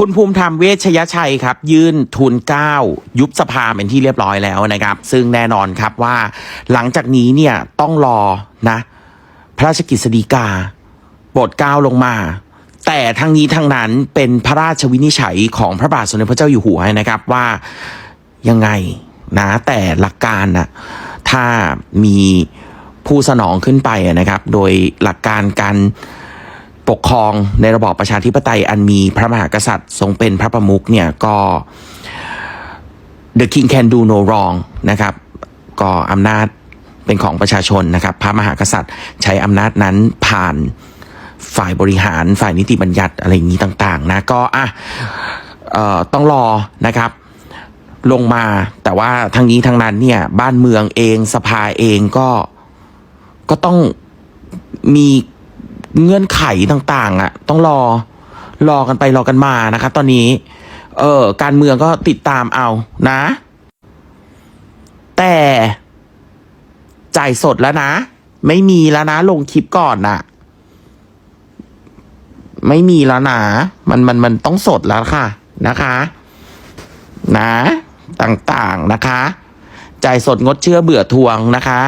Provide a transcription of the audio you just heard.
คุณภูมิธรรมเวชยชัยครับ ยื่นทุนเก้ายุบสภาเป็นที่เรียบร้อยแล้วนะครับ ซึ่งแน่นอนครับว่า หลังจากนี้เนี่ยต้องรอนะ พระราชกฤษฎีกาโปรดเก้าลงมา แต่ทั้งนี้ทั้งนั้นเป็นพระราชวินิจฉัยของพระบาทสมเด็จพระเจ้าอยู่หัวนะครับว่ายังไงนะแต่หลักการนะถ้ามีผู้สนองขึ้นไปนะครับ โดยหลักการการ ปกครองในระบอบประชาธิปไตยอันมีพระมหากษัตริย์ทรงเป็นพระประมุขเนี่ยก็ the king can do no wrong นะครับ ก็อำนาจเป็นของประชาชนนะครับ พระมหากษัตริย์ใช้อำนาจนั้นผ่านฝ่ายบริหารฝ่ายนิติบัญญัติอะไรอย่างนี้ต่างๆ นะ ก็อะออต้องรอนะครับลงมาแต่ว่าทั้งนี้ทั้งนั้นเนี่ย บ้านเมืองเองสภาเองก็ก็ต้องมี เงื่อนไขต่างๆอะ ต้องรอรอกันไปรอกันมานะคะ ตอนนี้ เออการเมืองก็ติดตามเอานะ แต่จ่ายสดแล้วนะ ไม่มีแล้วนะ ลงคลิปก่อนน่ะ ไม่มีแล้วนะ มันมันมันต้องสดแล้วค่ะ นะคะ นะ ต่างๆนะคะ จ่ายสดงดเชื่อเบื่อทวงนะคะ